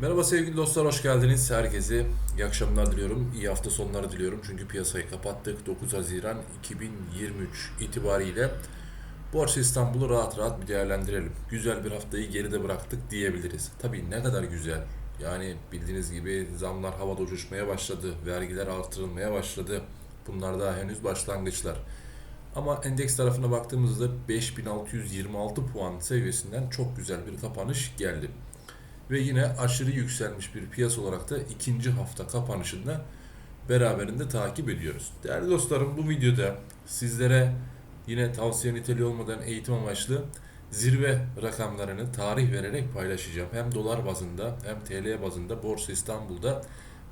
Merhaba sevgili dostlar, hoş geldiniz. Herkese iyi akşamlar diliyorum. İyi hafta sonları diliyorum. Çünkü piyasayı kapattık. 9 Haziran 2023 itibariyle Borsa İstanbul'u rahat rahat bir değerlendirelim. Güzel bir haftayı geride bıraktık diyebiliriz. Tabii ne kadar güzel. Yani bildiğiniz gibi zamlar havada uçuşmaya başladı. Vergiler artırılmaya başladı. Bunlar daha henüz başlangıçlar. Ama endeks tarafına baktığımızda 5626 puan seviyesinden çok güzel bir kapanış geldi ve yine aşırı yükselmiş bir piyasa olarak da ikinci hafta kapanışında beraberinde takip ediyoruz. Değerli dostlarım bu videoda sizlere yine tavsiye niteliği olmadan eğitim amaçlı zirve rakamlarını tarih vererek paylaşacağım. Hem dolar bazında hem TL bazında Borsa İstanbul'da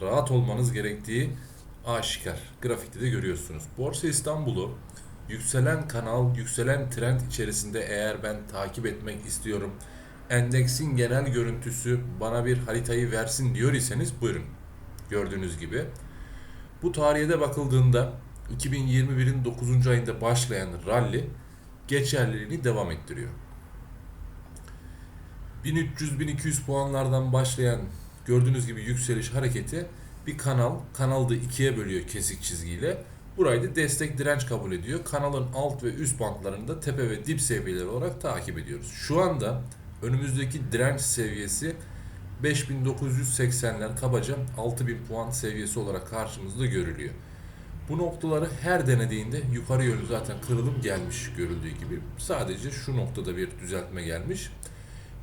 rahat olmanız gerektiği aşikar. Grafikte de görüyorsunuz. Borsa İstanbul'u yükselen kanal, yükselen trend içerisinde eğer ben takip etmek istiyorum, endeksin genel görüntüsü bana bir haritayı versin diyor iseniz buyurun. Gördüğünüz gibi. Bu tarihte bakıldığında 2021'in 9. ayında başlayan rally geçerliliğini devam ettiriyor. 1300-1200 puanlardan başlayan gördüğünüz gibi yükseliş hareketi bir kanal, kanalda ikiye bölüyor kesik çizgiyle. Burayı da destek direnç kabul ediyor. Kanalın alt ve üst bantlarında tepe ve dip seviyeleri olarak takip ediyoruz. Şu anda önümüzdeki direnç seviyesi 5980'ler kabaca 6000 puan seviyesi olarak karşımızda görülüyor. Bu noktaları her denediğinde yukarı yönlü zaten kırılım gelmiş görüldüğü gibi. Sadece şu noktada bir düzeltme gelmiş.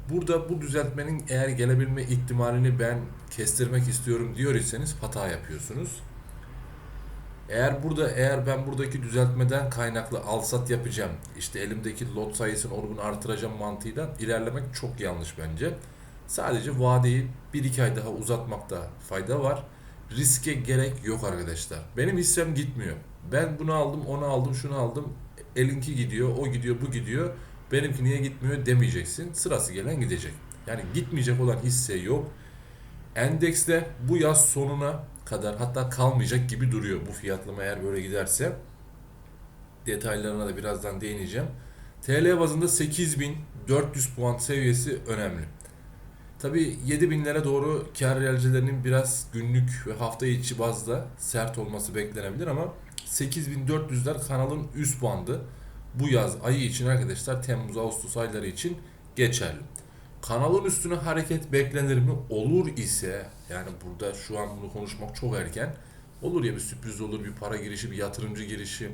Burada bu düzeltmenin eğer gelebilme ihtimalini ben kestirmek istiyorum diyor iseniz hata yapıyorsunuz. Eğer burada eğer ben buradaki düzeltmeden kaynaklı alsat yapacağım, işte elimdeki lot sayısını onu bunu artıracağım mantığıyla ilerlemek çok yanlış bence. Sadece vadeyi 1-2 ay daha uzatmakta fayda var. Riske gerek yok arkadaşlar. Benim hissem gitmiyor. Ben bunu aldım, onu aldım, şunu aldım. Elinki gidiyor, o gidiyor, bu gidiyor. Benimki niye gitmiyor demeyeceksin. Sırası gelen gidecek. Yani gitmeyecek olan hisse yok. Endekste bu yaz sonuna kadar hatta kalmayacak gibi duruyor bu fiyatlama eğer böyle giderse. Detaylarına da birazdan değineceğim. TL bazında 8400 puan seviyesi önemli. Tabi 7000'lere doğru kar realcilerinin biraz günlük ve hafta içi bazda sert olması beklenebilir ama 8400'ler kanalın üst bandı. Bu yaz ayı için arkadaşlar Temmuz Ağustos ayları için geçerli. Kanalın üstüne hareket beklenir mi? Olur ise yani burada şu an bunu konuşmak çok erken. Olur ya bir sürpriz olur, bir para girişi, bir yatırımcı girişi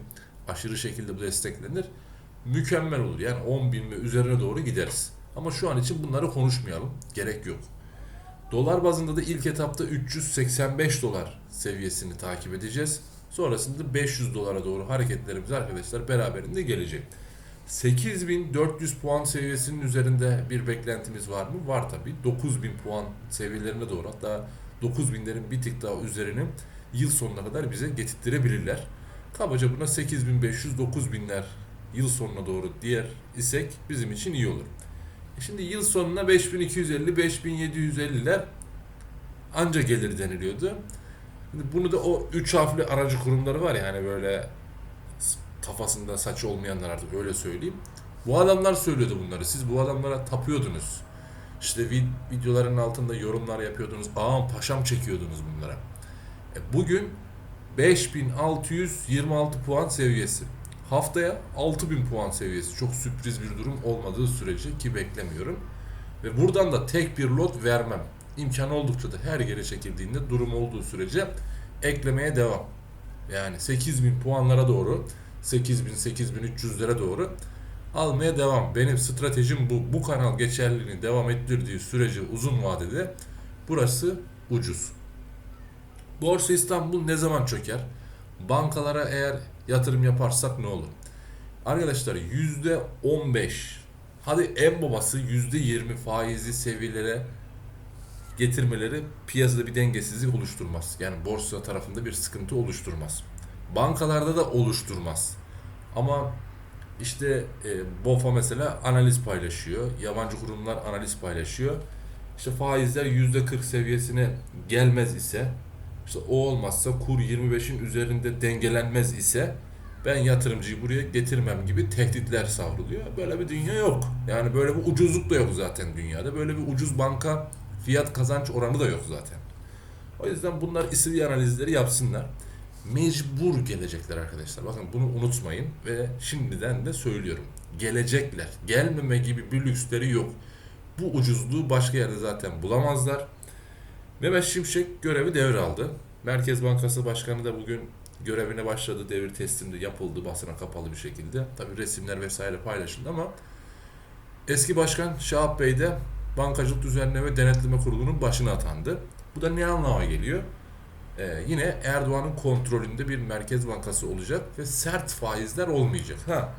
aşırı şekilde bu desteklenir. Mükemmel olur. Yani 10 bin ve üzerine doğru gideriz. Ama şu an için bunları konuşmayalım. Gerek yok. Dolar bazında da ilk etapta 385 dolar seviyesini takip edeceğiz. Sonrasında 500 dolara doğru hareketlerimiz arkadaşlar beraberinde gelecek. 8400 puan seviyesinin üzerinde bir beklentimiz var mı? Var tabi. 9000 puan seviyelerine doğru hatta 9000'lerin bir tık daha üzerini yıl sonuna kadar bize getirtirebilirler. Kabaca buna 8500-9000'ler yıl sonuna doğru diğer isek bizim için iyi olur. E Şimdi yıl sonuna 5250-5750'ler anca gelir deniliyordu. Bunu da o 3 harfli aracı kurumları var ya hani böyle kafasında saç olmayanlar artık öyle söyleyeyim. Bu adamlar söylüyordu bunları. Siz bu adamlara tapıyordunuz. İşte vid- videoların altında yorumlar yapıyordunuz. Ağam paşam çekiyordunuz bunlara. E bugün 5626 puan seviyesi. Haftaya 6000 puan seviyesi. Çok sürpriz bir durum olmadığı sürece ki beklemiyorum. Ve buradan da tek bir lot vermem. İmkan oldukça da her geri çekildiğinde durum olduğu sürece eklemeye devam. Yani 8000 puanlara doğru 8000 8300'lere doğru almaya devam. Benim stratejim bu. Bu kanal geçerliliğini devam ettirdiği sürece uzun vadede burası ucuz. Borsa İstanbul ne zaman çöker? Bankalara eğer yatırım yaparsak ne olur? Arkadaşlar %15 hadi en babası %20 faizli seviyelere getirmeleri piyasada bir dengesizlik oluşturmaz. Yani borsa tarafında bir sıkıntı oluşturmaz. Bankalarda da oluşturmaz. Ama işte e, BOFA mesela analiz paylaşıyor. Yabancı kurumlar analiz paylaşıyor. İşte faizler %40 seviyesine gelmez ise işte o olmazsa kur 25'in üzerinde dengelenmez ise ben yatırımcıyı buraya getirmem gibi tehditler savruluyor. Böyle bir dünya yok. Yani böyle bir ucuzluk da yok zaten dünyada. Böyle bir ucuz banka Fiyat kazanç oranı da yok zaten. O yüzden bunlar istediği analizleri yapsınlar. Mecbur gelecekler arkadaşlar. Bakın bunu unutmayın ve şimdiden de söylüyorum. Gelecekler. Gelmeme gibi bir lüksleri yok. Bu ucuzluğu başka yerde zaten bulamazlar. Mehmet Şimşek görevi devraldı. Merkez Bankası Başkanı da bugün görevine başladı. Devir teslimi yapıldı basına kapalı bir şekilde. Tabi resimler vesaire paylaşıldı ama eski başkan Şahap Bey de Bankacılık Düzenleme Denetleme Kurulu'nun başına atandı. Bu da ne anlama geliyor? Ee, yine Erdoğan'ın kontrolünde bir merkez bankası olacak ve sert faizler olmayacak. Ha.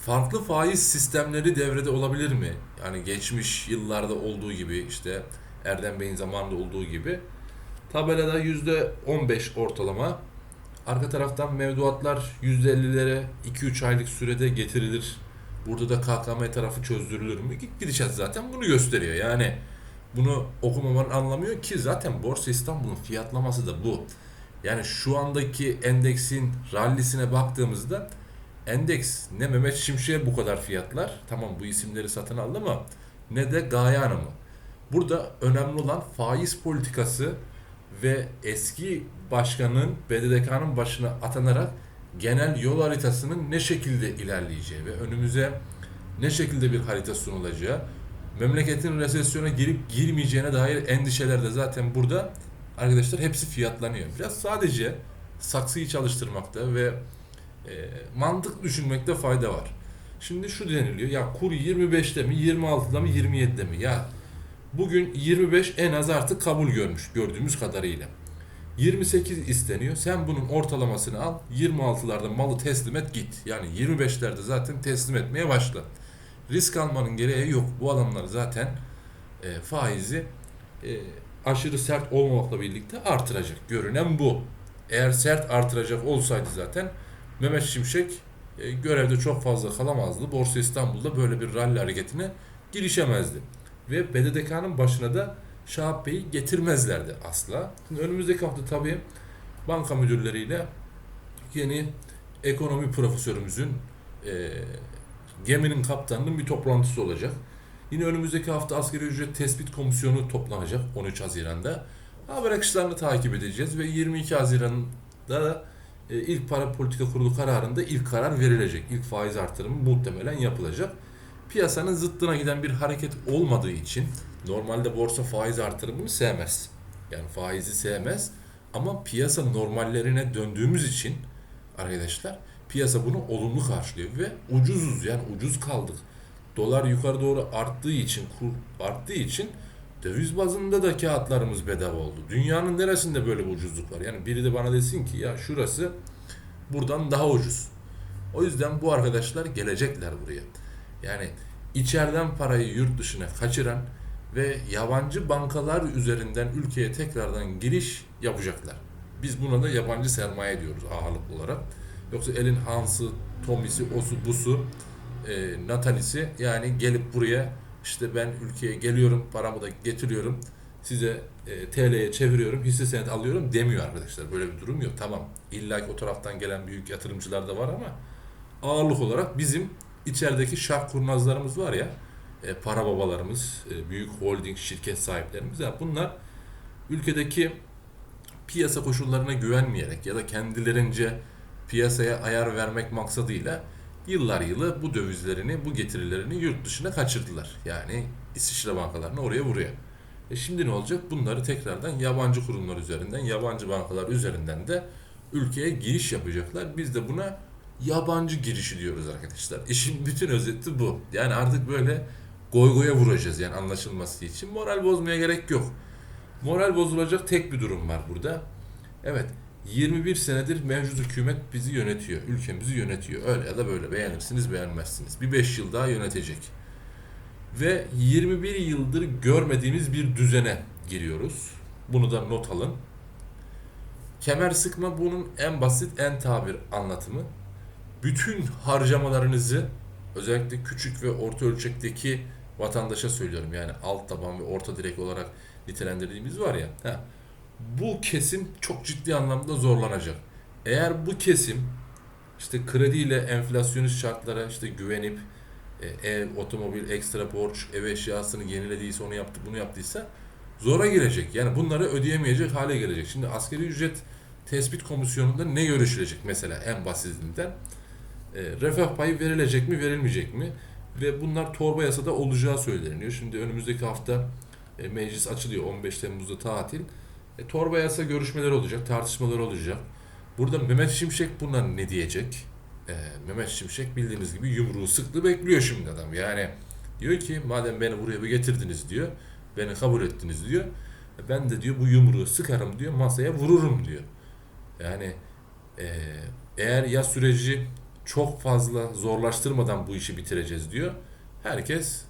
Farklı faiz sistemleri devrede olabilir mi? Yani geçmiş yıllarda olduğu gibi işte Erdem Bey'in zamanında olduğu gibi tabelada %15 ortalama arka taraftan mevduatlar %50'lere 2-3 aylık sürede getirilir. Burada da KKM tarafı çözdürülür mü? Gideceğiz zaten bunu gösteriyor. Yani bunu okumamanın anlamı yok ki zaten Borsa İstanbul'un fiyatlaması da bu. Yani şu andaki endeksin rallisine baktığımızda endeks ne Mehmet Şimşek'e bu kadar fiyatlar. Tamam bu isimleri satın aldı ama ne de Gaye Hanım'ı. Burada önemli olan faiz politikası ve eski başkanın BDDK'nın başına atanarak genel yol haritasının ne şekilde ilerleyeceği ve önümüze ne şekilde bir harita sunulacağı, memleketin resesyona girip girmeyeceğine dair endişeler de zaten burada arkadaşlar hepsi fiyatlanıyor. Biraz sadece saksıyı çalıştırmakta ve e, mantık düşünmekte fayda var. Şimdi şu deniliyor ya kur 25'te mi 26'da mı 27'de mi ya bugün 25 en az artık kabul görmüş gördüğümüz kadarıyla. 28 isteniyor. Sen bunun ortalamasını al. 26'larda malı teslim et git. Yani 25'lerde zaten teslim etmeye başla. Risk almanın gereği yok. Bu adamlar zaten e, faizi e, aşırı sert olmamakla birlikte artıracak. Görünen bu. Eğer sert artıracak olsaydı zaten Mehmet Şimşek e, görevde çok fazla kalamazdı. Borsa İstanbul'da böyle bir rally hareketine girişemezdi. Ve BDDK'nın başına da Şahap Bey'i getirmezlerdi asla. Şimdi önümüzdeki hafta tabii banka müdürleriyle yeni ekonomi profesörümüzün e, geminin kaptanının bir toplantısı olacak. Yine önümüzdeki hafta asgari ücret tespit komisyonu toplanacak 13 Haziran'da. Haber akışlarını takip edeceğiz ve 22 Haziran'da da e, ilk para politika kurulu kararında ilk karar verilecek. İlk faiz artırımı muhtemelen yapılacak. Piyasanın zıttına giden bir hareket olmadığı için normalde borsa faiz artırımını sevmez. Yani faizi sevmez ama piyasa normallerine döndüğümüz için arkadaşlar piyasa bunu olumlu karşılıyor ve ucuzuz yani ucuz kaldık. Dolar yukarı doğru arttığı için, kur arttığı için döviz bazında da kağıtlarımız bedava oldu. Dünyanın neresinde böyle bir ucuzluk var? Yani biri de bana desin ki ya şurası buradan daha ucuz. O yüzden bu arkadaşlar gelecekler buraya. Yani içeriden parayı yurt dışına kaçıran ve yabancı bankalar üzerinden ülkeye tekrardan giriş yapacaklar. Biz buna da yabancı sermaye diyoruz ağırlıklı olarak. Yoksa elin Hans'ı, Tommy'si, osu, busu, e, Natalisi yani gelip buraya işte ben ülkeye geliyorum, paramı da getiriyorum, size e, TL'ye çeviriyorum, hisse senet alıyorum demiyor arkadaşlar. Böyle bir durum yok. Tamam, illa ki o taraftan gelen büyük yatırımcılar da var ama ağırlık olarak bizim içerideki şark kurnazlarımız var ya, e, para babalarımız, e, büyük holding şirket sahiplerimiz ya bunlar ülkedeki piyasa koşullarına güvenmeyerek ya da kendilerince piyasaya ayar vermek maksadıyla yıllar yılı bu dövizlerini, bu getirilerini yurt dışına kaçırdılar. Yani İsviçre bankalarına oraya buraya. E şimdi ne olacak? Bunları tekrardan yabancı kurumlar üzerinden, yabancı bankalar üzerinden de ülkeye giriş yapacaklar. Biz de buna yabancı girişi diyoruz arkadaşlar. İşin bütün özeti bu. Yani artık böyle goy goya vuracağız yani anlaşılması için. Moral bozmaya gerek yok. Moral bozulacak tek bir durum var burada. Evet 21 senedir mevcut hükümet bizi yönetiyor. Ülkemizi yönetiyor. Öyle ya da böyle beğenirsiniz beğenmezsiniz. Bir 5 yıl daha yönetecek. Ve 21 yıldır görmediğimiz bir düzene giriyoruz. Bunu da not alın. Kemer sıkma bunun en basit, en tabir anlatımı. Bütün harcamalarınızı özellikle küçük ve orta ölçekteki vatandaşa söylüyorum. Yani alt taban ve orta direk olarak nitelendirdiğimiz var ya. Ha, bu kesim çok ciddi anlamda zorlanacak. Eğer bu kesim işte krediyle enflasyonist şartlara işte güvenip ev, otomobil, ekstra borç, ev eşyasını yenilediyse, onu yaptı, bunu yaptıysa zora girecek. Yani bunları ödeyemeyecek hale gelecek. Şimdi asgari ücret tespit komisyonunda ne görüşülecek mesela en basitinden? E, refah payı verilecek mi, verilmeyecek mi? Ve bunlar torba yasada olacağı söyleniyor. Şimdi önümüzdeki hafta e, meclis açılıyor. 15 Temmuz'da tatil. E, torba yasa görüşmeleri olacak, tartışmalar olacak. Burada Mehmet Şimşek buna ne diyecek? E, Mehmet Şimşek bildiğiniz gibi yumruğu sıktı bekliyor şimdi adam. Yani diyor ki madem beni buraya bir getirdiniz diyor. Beni kabul ettiniz diyor. e, Ben de diyor bu yumruğu sıkarım diyor masaya vururum diyor. Yani e, eğer yaz süreci çok fazla zorlaştırmadan bu işi bitireceğiz diyor. Herkes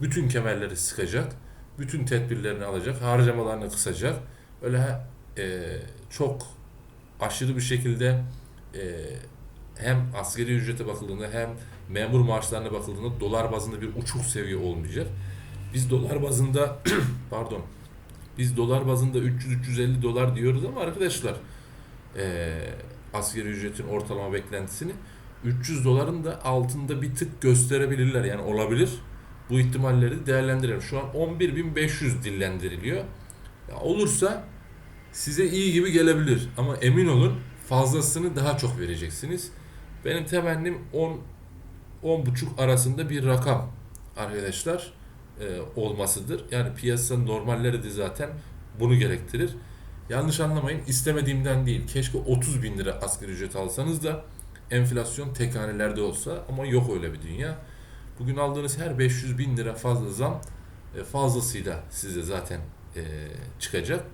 bütün kemerleri sıkacak, bütün tedbirlerini alacak, harcamalarını kısacak. Öyle e, çok aşırı bir şekilde e, hem asgari ücrete bakıldığında hem memur maaşlarına bakıldığında dolar bazında bir uçuk seviye olmayacak. Biz dolar bazında pardon biz dolar bazında 300-350 dolar diyoruz ama arkadaşlar e, asgari ücretin ortalama beklentisini 300 doların da altında bir tık gösterebilirler yani olabilir. Bu ihtimalleri değerlendirelim. Şu an 11.500 dillendiriliyor. Ya olursa size iyi gibi gelebilir ama emin olun fazlasını daha çok vereceksiniz. Benim temennim 10 10.5 arasında bir rakam arkadaşlar e, olmasıdır. Yani piyasanın normalleri de zaten bunu gerektirir. Yanlış anlamayın istemediğimden değil. Keşke 30 bin lira asgari ücret alsanız da enflasyon tek olsa ama yok öyle bir dünya. Bugün aldığınız her 500 bin lira fazla zam e, fazlasıyla size zaten e, çıkacak.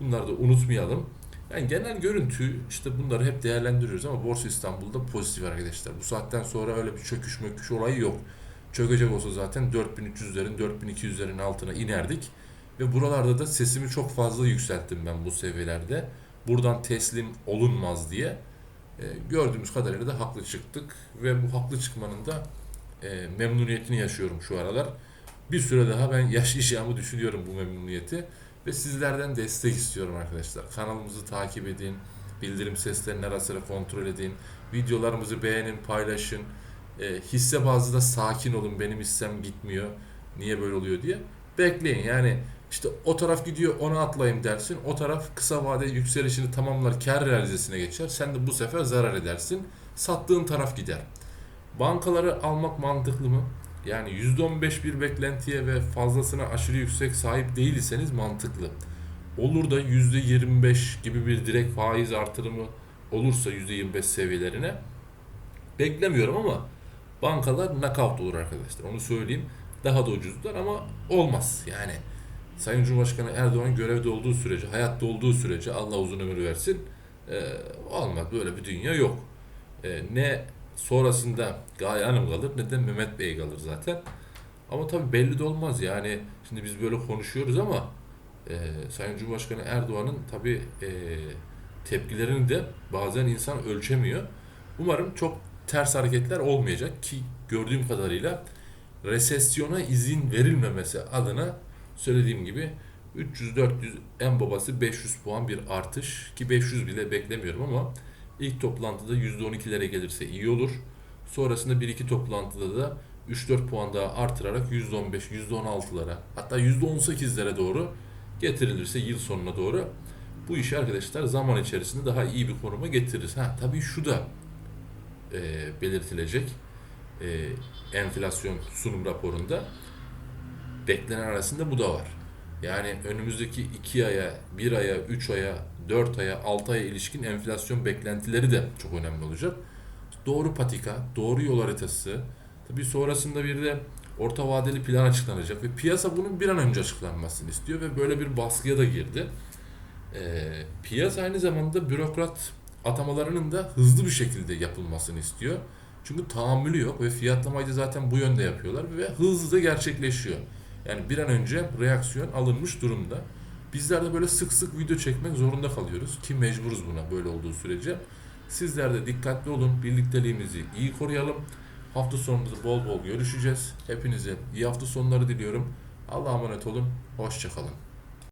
Bunları da unutmayalım. Yani genel görüntü işte bunları hep değerlendiriyoruz ama Borsa İstanbul'da pozitif arkadaşlar. Bu saatten sonra öyle bir çöküş möküş olayı yok. Çökecek olsa zaten 4300'lerin 4200'lerin altına inerdik. Ve buralarda da sesimi çok fazla yükselttim ben bu seviyelerde. Buradan teslim olunmaz diye. E, gördüğümüz kadarıyla da haklı çıktık. Ve bu haklı çıkmanın da e, memnuniyetini yaşıyorum şu aralar. Bir süre daha ben yaşayacağımı düşünüyorum bu memnuniyeti. Ve sizlerden destek istiyorum arkadaşlar. Kanalımızı takip edin. Bildirim seslerini ara sıra kontrol edin. Videolarımızı beğenin, paylaşın. E, hisse bazlı da sakin olun. Benim hissem gitmiyor. Niye böyle oluyor diye. Bekleyin yani işte o taraf gidiyor ona atlayayım dersin. O taraf kısa vade yükselişini tamamlar kar realizesine geçer. Sen de bu sefer zarar edersin. Sattığın taraf gider. Bankaları almak mantıklı mı? Yani %15 bir beklentiye ve fazlasına aşırı yüksek sahip değilseniz mantıklı. Olur da %25 gibi bir direkt faiz artırımı olursa %25 seviyelerine beklemiyorum ama bankalar knockout olur arkadaşlar. Onu söyleyeyim. Daha da ucuzlar ama olmaz. Yani Sayın Cumhurbaşkanı Erdoğan görevde olduğu sürece, hayatta olduğu sürece Allah uzun ömür versin. E, olmaz. Böyle bir dünya yok. E, ne sonrasında Gaye Hanım kalır ne de Mehmet Bey kalır zaten. Ama tabii belli de olmaz yani. Şimdi biz böyle konuşuyoruz ama e, Sayın Cumhurbaşkanı Erdoğan'ın tabii e, tepkilerini de bazen insan ölçemiyor. Umarım çok ters hareketler olmayacak ki gördüğüm kadarıyla resesyona izin verilmemesi adına söylediğim gibi 300-400 en babası 500 puan bir artış ki 500 bile beklemiyorum ama ilk toplantıda %12'lere gelirse iyi olur. Sonrasında 1-2 toplantıda da 3-4 puan daha artırarak %15, %16'lara hatta %18'lere doğru getirilirse yıl sonuna doğru bu işi arkadaşlar zaman içerisinde daha iyi bir konuma getiririz. Ha tabii şu da e, belirtilecek e, enflasyon sunum raporunda beklenen arasında bu da var. Yani önümüzdeki 2 aya, 1 aya, 3 aya, 4 aya, 6 aya ilişkin enflasyon beklentileri de çok önemli olacak. Doğru patika, doğru yol haritası, tabii sonrasında bir de orta vadeli plan açıklanacak ve piyasa bunun bir an önce açıklanmasını istiyor ve böyle bir baskıya da girdi. Ee, piyasa aynı zamanda bürokrat atamalarının da hızlı bir şekilde yapılmasını istiyor. Çünkü tahammülü yok ve fiyatlamayı da zaten bu yönde yapıyorlar ve hızlı da gerçekleşiyor. Yani bir an önce reaksiyon alınmış durumda. Bizler de böyle sık sık video çekmek zorunda kalıyoruz ki mecburuz buna böyle olduğu sürece. Sizler de dikkatli olun, birlikteliğimizi iyi koruyalım. Hafta da bol bol görüşeceğiz. Hepinize iyi hafta sonları diliyorum. Allah'a emanet olun, hoşçakalın.